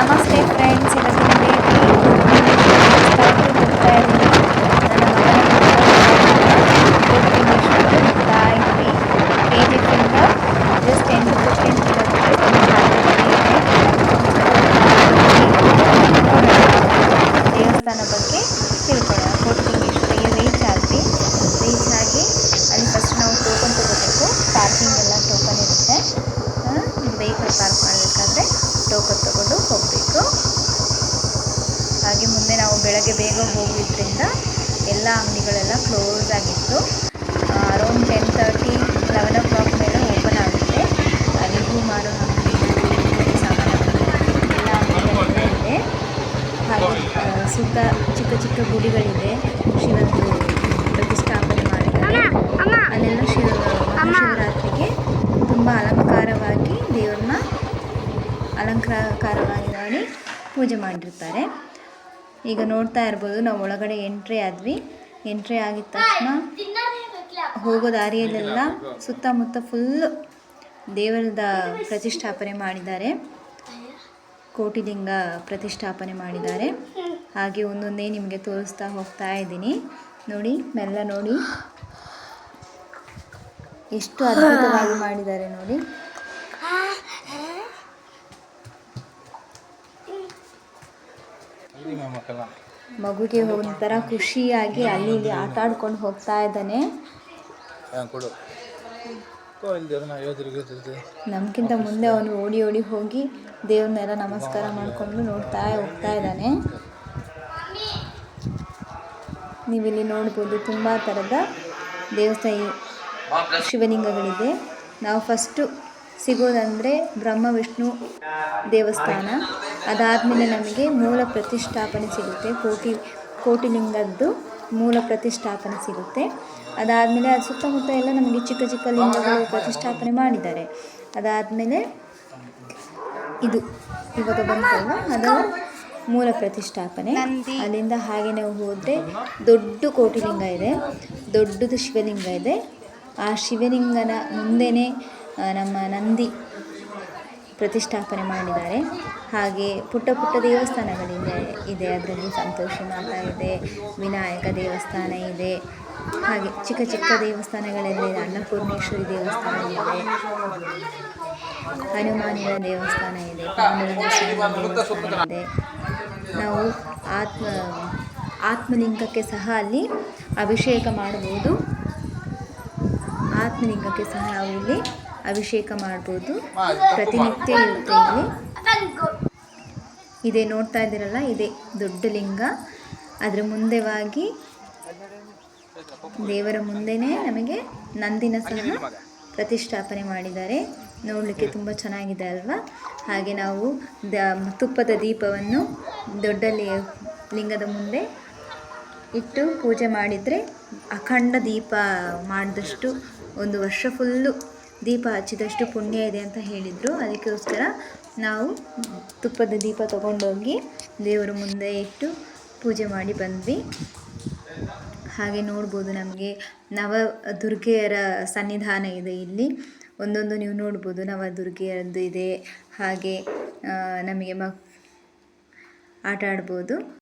ನಮಸ್ತೆ ಫ್ರೆಂಡ್ಸ್ ಇವತ್ತಿನ ಪಿಂದ ಜಸ್ಟ್ ದೇವಸ್ಥಾನ ಬಗ್ಗೆ ತಿಳ್ಕೊಳ್ಳೋಣ ಕೋಟಿಲಿಂಗೇಶ್ವರಿಗೆ ರೀಚ್ ಆದ್ವಿ ರೀಚ್ ಅಲ್ಲಿ ಫಸ್ಟ್ ನಾವು ಟೋಕನ್ ತೊಗೋಬೇಕು ಪಾರ್ಕಿಂಗ್ ಎಲ್ಲ ಟೋಕನ್ ಇರುತ್ತೆ ಪಾರ್ಕ್ ಮಾಡಬೇಕಾದ್ರೆ ಟೋಕನ್ ತಗೊಂಡು ಹೋಗಬೇಕು ಹಾಗೆ ಮುಂದೆ ನಾವು ಬೆಳಗ್ಗೆ ಬೇಗ ಹೋಗಿದ್ದರಿಂದ ಎಲ್ಲ ಅಂಗಡಿಗಳೆಲ್ಲ ಕ್ಲೋಸ್ ಆಗಿತ್ತು around ten thirty eleven o'clock ಮೇಲೆ ಓಪನ್ ಆಗುತ್ತೆ ಅಲ್ಲಿಗೂ ಮಾರೋ ಅಂಗಡಿ ಸಾಮಾನು ಎಲ್ಲ ಇದೆ ಹಾಗೆ ಸುತ್ತ ಚಿಕ್ಕ ಚಿಕ್ಕ ಗುಡಿಗಳಿದೆ ಶಿವಂದು ಪ್ರತಿಷ್ಠಾಪನೆ ಮಾಡಿದ್ದಾರೆ ಅಲ್ಲೆಲ್ಲ ಶಿವ ಮಹಾಶಿವರಾತ್ರಿಗೆ ತುಂಬ ಅಲಂಕಾರವಾಗಿ ದೇವ್ರನ್ನ ಅಲಂಕಾರವಾಗಿ ಮಾಡಿ ಪೂಜೆ ಮಾಡಿರ್ತಾರೆ. ಈಗ ನೋಡ್ತಾ ಇರ್ಬೋದು, ನಾವು ಒಳಗಡೆ ಎಂಟ್ರಿ ಆದ್ವಿ. ಎಂಟ್ರಿ ಆಗಿದ ತಕ್ಷಣ ಹೋಗೋ ದಾರಿಯಲ್ಲೆಲ್ಲ ಸುತ್ತಮುತ್ತ ಫುಲ್ಲು ದೇವರದ ಪ್ರತಿಷ್ಠಾಪನೆ ಮಾಡಿದ್ದಾರೆ. ಕೋಟಿಲಿಂಗ ಪ್ರತಿಷ್ಠಾಪನೆ ಮಾಡಿದ್ದಾರೆ. ಹಾಗೆ ಒಂದೊಂದೇ ನಿಮಗೆ ತೋರಿಸ್ತಾ ಹೋಗ್ತಾ ಇದ್ದೀನಿ. ನೋಡಿ, ಮೆಲ್ಲ ನೋಡಿ. ಎಷ್ಟು ಅದ್ಭುತವಾಗಿ ಮಾಡಿದ್ದಾರೆ ನೋಡಿ. ಮಗುಗೆ ಒಂಥರ ಖುಷಿಯಾಗಿ ಅಲ್ಲಿ ಇಲ್ಲಿ ಆಟ ಆಡ್ಕೊಂಡು ಹೋಗ್ತಾ ಇದ್ದಾನೆ. ನಮ್ಗಿಂತ ಮುಂದೆ ಅವನು ಓಡಿ ಓಡಿ ಹೋಗಿ ದೇವ್ರನ್ನೆಲ್ಲ ನಮಸ್ಕಾರ ಮಾಡಿಕೊಂಡು ನೋಡ್ತಾ ಹೋಗ್ತಾ ಇದ್ದಾನೆ. ನೀವಿಲ್ಲಿ ನೋಡ್ಬೋದು ತುಂಬ ಥರದ ದೇವಸ್ಥಾನ ಶಿವಲಿಂಗಗಳಿದೆ. ನಾವು ಫಸ್ಟು ಸಿಗೋದಂದರೆ ಬ್ರಹ್ಮ, ವಿಷ್ಣು ದೇವಸ್ಥಾನ. ಅದಾದಮೇಲೆ ನಮಗೆ ಮೂಲ ಪ್ರತಿಷ್ಠಾಪನೆ ಸಿಗುತ್ತೆ. ಕೋಟಿ, ಕೋಟಿಲಿಂಗದ್ದು ಮೂಲ ಪ್ರತಿಷ್ಠಾಪನೆ ಸಿಗುತ್ತೆ. ಅದಾದಮೇಲೆ ಅದು ಸುತ್ತಮುತ್ತ ಎಲ್ಲ ನಮಗೆ ಚಿಕ್ಕ ಚಿಕ್ಕ ಲಿಂಗಗಳು ಪ್ರತಿಷ್ಠಾಪನೆ ಮಾಡಿದ್ದಾರೆ. ಅದಾದಮೇಲೆ ಇದು ಇವಾಗ ಬಂತಲ್ವ? ಅದು ಮೂಲ ಪ್ರತಿಷ್ಠಾಪನೆ. ಅಲ್ಲಿಂದ ಹಾಗೆ ನಾವು ಹೋದರೆ ದೊಡ್ಡ ಕೋಟಿಲಿಂಗ ಇದೆ. ದೊಡ್ಡದು ಶಿವಲಿಂಗ ಇದೆ. ಆ ಶಿವಲಿಂಗನ ಮುಂದೆನೇ ನಮ್ಮ ನಂದಿ ಪ್ರತಿಷ್ಠಾಪನೆ ಮಾಡಿದ್ದಾರೆ. ಹಾಗೆ ಪುಟ್ಟ ಪುಟ್ಟ ದೇವಸ್ಥಾನಗಳಿದೆ ಇದೆ. ಅದರಲ್ಲಿ ಸಂತೋಷಿ ಮಾತ ಇದೆ, ವಿನಾಯಕ ದೇವಸ್ಥಾನ ಇದೆ. ಹಾಗೆ ಚಿಕ್ಕ ಚಿಕ್ಕ ದೇವಸ್ಥಾನಗಳಲ್ಲಿ ಅನ್ನಪೂರ್ಣೇಶ್ವರಿ ದೇವಸ್ಥಾನ ಇದೆ. ಹನುಮಾನಿನ ದೇವಸ್ಥಾನ ಇದೆ. ಇದೆ. ನಾವು ಆತ್ಮ, ಆತ್ಮಲಿಂಗಕ್ಕೆ ಸಹ ಅಲ್ಲಿ ಅಭಿಷೇಕ ಮಾಡಬಹುದು. ಆತ್ಮಲಿಂಗಕ್ಕೆ ಸಹ ನಾವು ಇಲ್ಲಿ ಅಭಿಷೇಕ ಮಾಡ್ಬೋದು. ಪ್ರತಿನಿತ್ಯ ಇರುತ್ತೆ ಇಲ್ಲಿ ಇದೇ ನೋಡ್ತಾ ಇದ್ದೀರಲ್ಲ ಇದೇ ದೊಡ್ಡ ಲಿಂಗ. ಅದರ ಮುಂದೆವಾಗಿ ದೇವರ ಮುಂದೆನೇ ನಮಗೆ ನಂದಿನ ಸಹ ಪ್ರತಿಷ್ಠಾಪನೆ ಮಾಡಿದ್ದಾರೆ. ನೋಡಲಿಕ್ಕೆ ತುಂಬ ಚೆನ್ನಾಗಿದೆ ಅಲ್ವಾ? ಹಾಗೆ ನಾವು ದ ತುಪ್ಪದ ದೀಪವನ್ನು ದೊಡ್ಡ ಲಿ- ಲಿಂಗದ ಮುಂದೆ ಇಟ್ಟು ಪೂಜೆ ಮಾಡಿದರೆ ಅಖಂಡ ದೀಪ ಮಾಡಿದಷ್ಟು ಒಂದು ವರ್ಷ ಫುಲ್ಲು ದೀಪ ಹಚ್ಚಿದಷ್ಟು ಪುಣ್ಯ ಇದೆ ಅಂತ ಹೇಳಿದರು. ಅದಕ್ಕೋಸ್ಕರ ನಾವು ತುಪ್ಪದ ದೀಪ ತಗೊಂಡೋಗಿ ದೇವರ ಮುಂದೆ ಇಟ್ಟು ಪೂಜೆ ಮಾಡಿ ಬಂದ್ವಿ. ಹಾಗೆ ನೋಡ್ಬೋದು ನಮಗೆ ನವ ದುರ್ಗೆಯರ ಸನ್ನಿಧಾನ ಇದೆ ಇಲ್ಲಿ. ಒಂದೊಂದು ನೀವು ನೋಡ್ಬೋದು ನವ ದುರ್ಗೆಯರದ್ದು ಇದೆ. ಹಾಗೆ ನಮಗೆ ಮ ಆಟ ಆಡ್ಬೋದು